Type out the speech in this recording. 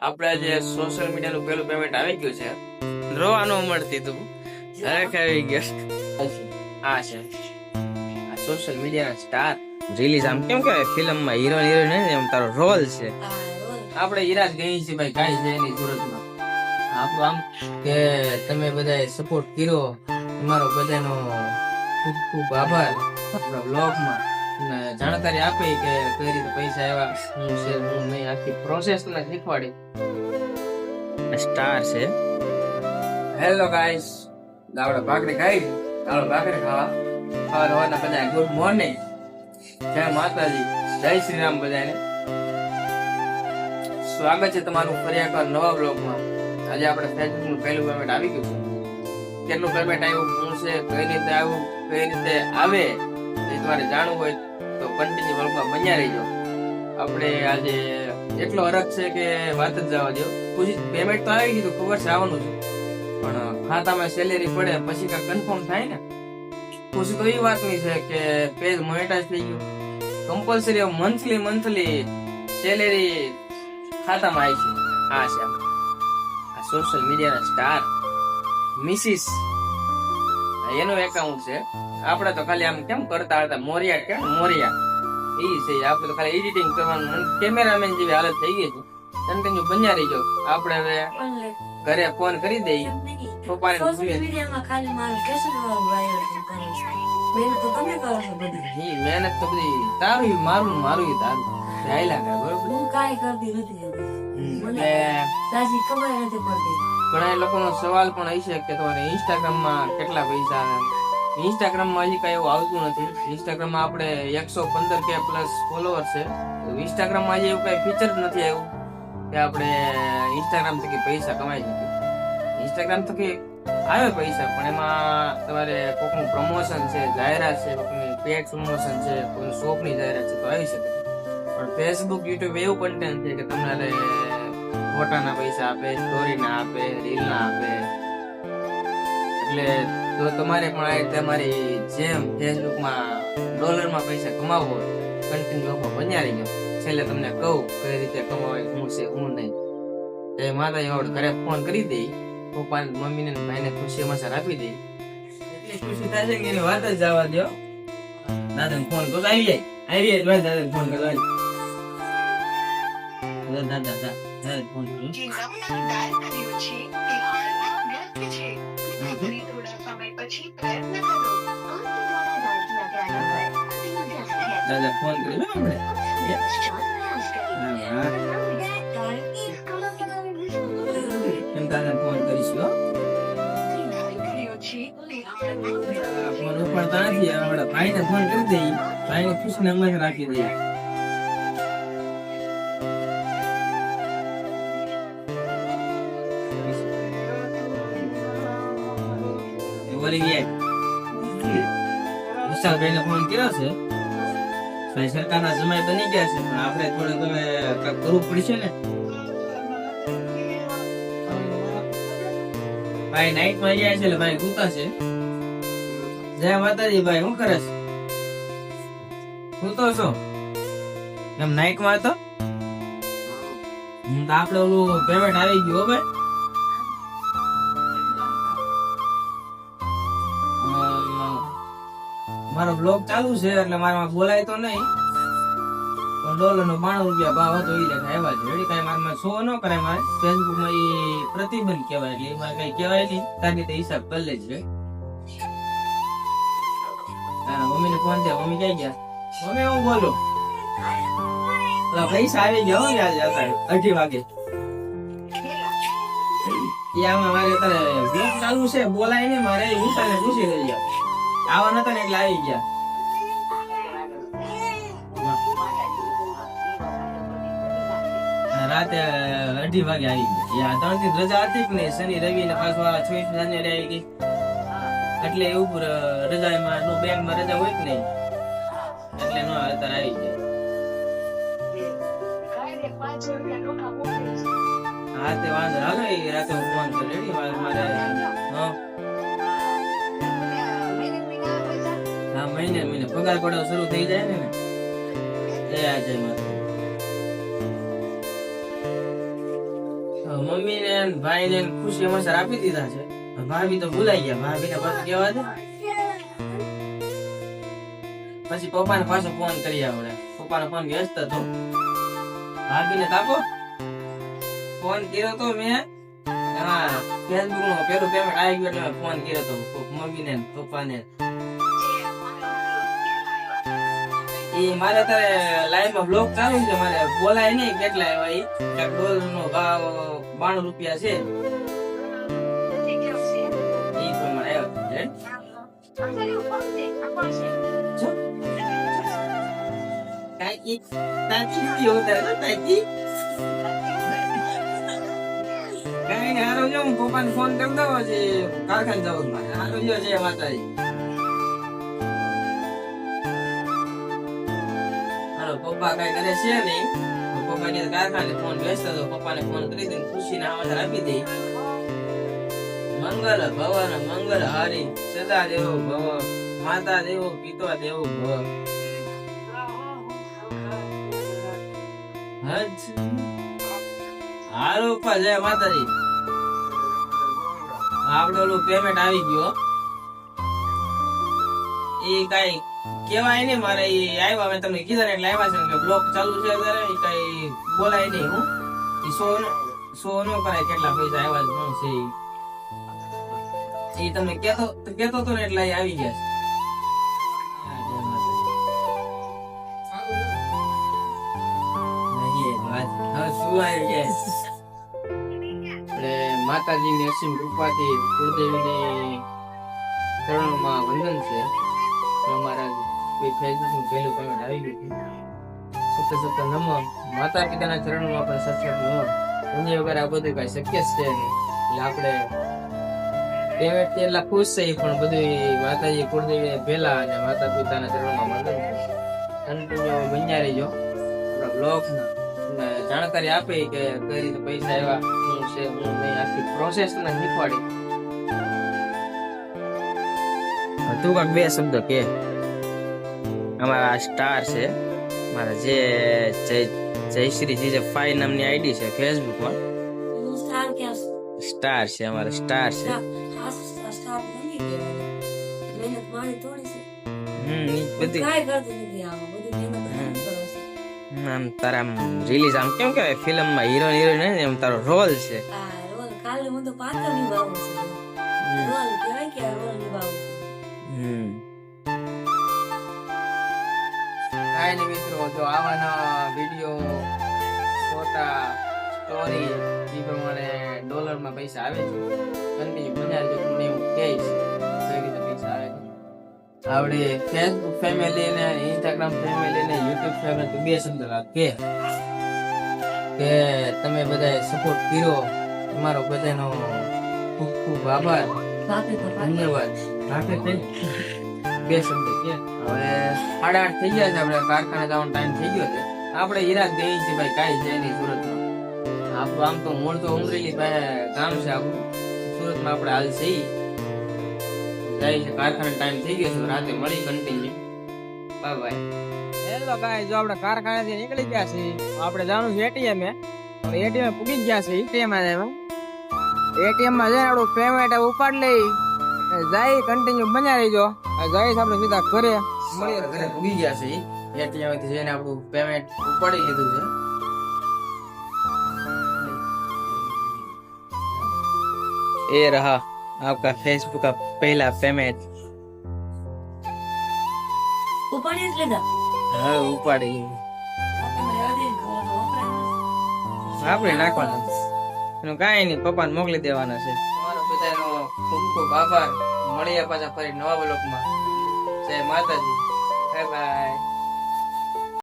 આપણે જે સોશિયલ મીડિયાનું પેલું પેમેન્ટ આવી ગયું છે. રોવાનું મળતી તું. હરેખ આવી ગયો આ છે. આ સોશિયલ મીડિયાના સ્ટાર રિલીઝ આમ કેમ કે ફિલ્મમાં હીરો હિરોઈન એમ તારો રોલ છે. આપણે ઈરાજ ગઈ છે ભાઈ કાંઈ છે એની સુરતમાં. આપણું આમ કે તમે બધાએ સપોર્ટ કર્યો. તમારો બધાનો ખૂબ ખૂબ આભાર આપણા બ્લોગમાં જાણકારી આપી કે કઈ રીતે પૈસા આવ્યા શું છે હું નહીં આખી પ્રોસેસ તમને શીખવાડી. સ્ટાર છે. હેલો ગાઈસ દાવડા ભાખરી ખાઈ? દાવડા ભાખરી ખાવા. ખાવા રવાના બધા ગુડ મોર્નિંગ જય માતાજી. જય શ્રી રામ બધાને સ્વાગત છે તમારું ફરી એકવાર નવા બ્લોગમાં આજે આપણે ફેસબુકનું પહેલું પેમેન્ટ આવી ગયું છે. કેટલું પેમેન્ટ આવ્યું શું છે કઈ રીતે આવ્યું કઈ રીતે આવે એ તમારે જાણવું હોય. કન્ટિન્યુ બ્લોગમાં બન્યા રહીજો આપણે આજે એટલો હરખ છે કે વાત જ જવા દો પૂછી પેમેન્ટ તો આવી ગયું ખબર છે આવવાનું છે. પણ ખાતામાં સેલેરી પડે, પછી કાંઈ કન્ફર્મ થાય ને? ખુશી તો એ વાતની છે કે પેજ મોનેટાઇઝ થઈ ગયું. કમ્પલસરી મંથલી મંથલી સેલેરી ખાતામાં આવી છે. આ છે આ સોશિયલ મીડિયાના સ્ટાર મિસિસ એનું એકાઉન્ટ છે. આપણે તો ખાલી આમ કેમ કરતા હતા? મોરિયા કે મોરિયા? એ છે આપણે તો ખાલી એડિટિંગ કરવાનું કેમેરામેન જેવી હાલત થઈ ગઈ છે કન્ટિન્યુ બન્યા રહી રહીજો. આપણે હવે ઘરે ફોન કરી દઈએ. પપ્પાને મહેનત તો તમે બધી. તારું મારું મારું તારું. હાયલા કરે બરોબર? હું કાંઈ કરતી નથી મને એટલે ખબર નથી પડતી. ઘણા લોકોનો સવાલ પણ હશે કે તમારે ઇન્સ્ટાગ્રામમાં કેટલા પૈસા ઇન્સ્ટાગ્રામમાં હજી કાંઈ એવું આવતું નથી. ઇન્સ્ટાગ્રામમાં આપણે એકસો પંદર કે પ્લસ ફોલોવર છે. તો ઇન્સ્ટાગ્રામમાં હજી એવું કાંઈ ફીચર નથી આવ્યું કે આપણે ઇન્સ્ટાગ્રામ થકી પૈસા કમાઈ શકીએ. ઇન્સ્ટાગ્રામ થકી આવે પૈસા, પણ એમાં તમારે કોઈકનું પ્રમોશન છે, જાહેરાત છે કોઈકની પેડ પ્રમોશન છે કોઈ શોપની જાહેરાત છે, તો આવી શકે પણ ફેસબુક યુટ્યુબ એવું કન્ટેન્ટ છે કે તમારે ફોટાના પૈસા આપે સ્ટોરીના આપે રીલના આપે. એટલે જો તમારે પણ તમારી જેમ ફેસબુકમાં ડોલરમાં પૈસા કમાવો કન્ટિન્યુ લોકો બન્યા ગયો છેલ્લે તમને કહું કઈ રીતે કમાવાય હું છે હું નહીં. એ માતા એવડ ઘરે ફોન કરી દે પપ્પા ને મમ્મી ને ભાઈ ને ખુશી સમાચાર આપી દે. એટલી ખુશી થશે કે એની વાત જ જવા દો દાદા ફોન કરો આવી જાય. આવી જાય દાદા ફોન કરો દાદા દાદા દાદા ફોન કરો પછી પ્રયત્ન કરો દાદા ફોન કર્યો આપણે એમ દાદા ફોન કરીશું ફોન ઉપાડતા નથી આપણા ભાઈને ફોન કરી દઈએ ભાઈને ખુશ ને રાખી દઈએ વળી ગયા. વિશાલભાઈને ફોન કર્યો છે. ભાઈ સરકારના સમય બની ગયા છે. પણ આપણે થોડું તમે કાંઈક કરવું પડશે ને? ભાઈ નાઈટમાં ગયા છે એટલે ભાઈ ગુતા છે. જય માતાજી ભાઈ, શું કરે છે? હું તો છો? એમ નાઈટમાં હતો? આપણે ઓલું પેમેન્ટ આવી ગયું હો મારો બ્લોગ ચાલુ છે એટલે મારામાં બોલાય તો નહીં. પણ ડોલર નો બાણું રૂપિયા ભાવ હતો એ લેખા એવા છે. એડી કઈ મારામાં શો ન કરાય મારે. ફેસબુકમાં એ પ્રતિબંધ કહેવાય એટલે એમાં કઈ કહેવાય નહીં. તારી રીતે હિસાબ કરી હા મમ્મી ને ફોન છે મમ્મી ક્યાં ગયા? મમ્મી, હું બોલું? પૈસા આવી ગયા હો આજે અત્યારે. અઢી વાગે. આમાં મારે અત્યારે બ્લોગ ચાલુ છે. બોલાય નહીં મારે. વિશાલને પૂછી લઈ જાવ આવા નતા ને એટલે આવી ગયા. રાતે અઢી વાગે આવી ગયા. ત્રણથી રજા હતી જ નહીં? શનિ, રવિ ને પાછું છવ્વીસ જાન્યુઆરી આવી ગઈ. એટલે એ ઉપર રજામાં નો બેંકમાં રજા હોય કે નહીં? એટલે નો અત્યારે આવી ગયા. હા, તે વાંધો હાલો રાતે હું ફોન કરી રેડી મારે, હા? મહિને મહિને. પગાર પડો શરૂ થઈ જાય ને એ આ જય માતા મમ્મી ને ભાઈ ને ખુશી હંમેશા આપી દીધા છે. ભાભી તો ભૂલાઈ ગયા. ભાભી ને પાછું કેવા દે. પછી પપ્પાને પાછો ફોન કરી પપ્પા પપ્પાનો ફોન વ્યસ્ત હતો. ભાભીને તાપો ફોન કર્યો તો મેં. હા ફેસબુક નો પેલું પેમેન્ટ આવી ગયું એટલે ફોન કર્યો તો. મમ્મી ને પપ્પાને. એ મારે અત્યારે લાઈવમાં બ્લોગ ચાલુ છે, મારે બોલાય નહીં કેટલા એવા ઈ. એક ડોલર નો ભાવ બાણું રૂપિયા છે. એ કઈ ને હારો જો, હું પપ્પાને ફોન કરી પછી કારખાને જવું મારે. હારો જો છે માતાજી. પપ્પા કઈ કરે છે નહીં. પપ્પા કે કારખાને ફોન વ્યસ્ત હતો પપ્પાને ફોન કરી દઈને ખુશીને સમાચાર આપી દઈ મંગલ, ભવન, મંગલ, હારી સદા દેવો ભવ માતા દેવો પિતા દેવો ભવ. હજ હાલો પપ્પા જય માતાજી. આપડે પેમેન્ટ આવી ગયો એ કઈ કેવાય નહીં, મારે એ આવ્યા મેં તમને કીધા એટલે આવ્યા છે બ્લોક ચાલુ છે અત્યારે કઈ બોલાય નહીં હું. એ સો કરાય કેટલા પૈસા આવ્યા છે, શું છે એ તમને કેતો કેતો તો ને એટલે આવી ગયા છે. માતાજીની અસીમ કૃપાથી કુળદેવીની ચરણોમાં વંદન છે. અમારા ફેસબુકનું પહેલું પેમેન્ટ આવી ગયું. સત્ય સત્ય નમો. માતા પિતાના ચરણમાં પણ સત્ય નમો. પુણ્ય વગર આ બધું કઈ શક્ય છે એટલે આપણે પેમેન્ટ એટલા ખુશ થઈ પણ બધું માતાજી કુળદેવી ભેલા અને માતા પિતાના ચરણમાં છે કન્ટિન્યુ બન્યા રહીજો. આપણા જાણકારી આપે કે કઈ રીતે પૈસા એવા શું છે હું નહીં. આખી પ્રોસેસ ને શીખવાડી. તું કાંક બે શબ્દ કે. અમારા સ્ટાર છે. મારા જે જય જયશ્રી જીજે ફાઈ નામની આઈડી છે ફેસબુકમાં. હું સ્ટાર છું? અમારા સ્ટાર છે. આમાં તારા આમ રિલીઝ આમ કેમ કહેવાય? ફિલ્મમાં હીરો હિરોઈન એમ તારો રોલ છે. રોલ કહેવાય કે રોલ નિભાવું હમ. કાંઈ મિત્રો જો આવાના વીડિયો ફોટા સ્ટોરી એ પ્રમાણે ડોલરમાં પૈસા આવે છે. કન્ટિન્યુ બજાર જો તમને એવું કહીશ કઈ રીતે પૈસા આવે છે? આપણે ફેસબુક ફેમિલી ને ઇન્સ્ટાગ્રામ ફેમિલી ને યુટ્યુબ ફેમિલી બે શબ્દ રાખ કે કે તમે બધાએ સપોર્ટ કર્યો. તમારો બધાનો ખૂબ ખૂબ આભાર. ધન્યવાદ. રાખે બે શબ્દ કે હવે સાડા આઠ થઈ ગયા છે, આપણે કારખાને જવાનો ટાઈમ થઈ ગયો છે. આપણે ઈરાક દઈએ છે ભાઈ, કાંઈ છે નહીં સુરતમાં. આપણું આમ તો મૂળ તો ઉમરેલી પાસે ગામ છે આપણું. સુરતમાં આપણે હાલ છે જાય છે, કારખાને ટાઈમ થઈ ગયો છે, રાતે મળી continue bye bye hello guy જો આપણે કારખાનેથી નીકળી ગયા છીએ, આપણે જવાનું છે એટીએમ એ. એટીએમ પૂગી ગયા છે એટીએમ એટીએમમાં જઈને આપણું પેમેન્ટ ઉપાડ લઈ. જાય કન્ટિન્યુ બન્યા રહીજો જાય આપણે સીધા ઘરે મળીએ ઘરે પૂગી ગયા છે એટીએમ થી જઈને આપણું પેમેન્ટ ઉપાડી લીધું છે ये रहा आपका फेसबुक का पहला पेमेंट ઉપાડી જ લીધા હવે ઉપાડી લીધું તમે રહેવા દે, ઘર વપરાય. આપણે નાખવાનું એનું કાંઈ નહીં પપ્પાને મોકલી દેવાના છે તમારો બધાનો ખૂબ ખૂબ આભાર. મળીએ પાછા ફરી નવા બ્લોકમાં જય માતાજી. Bye bye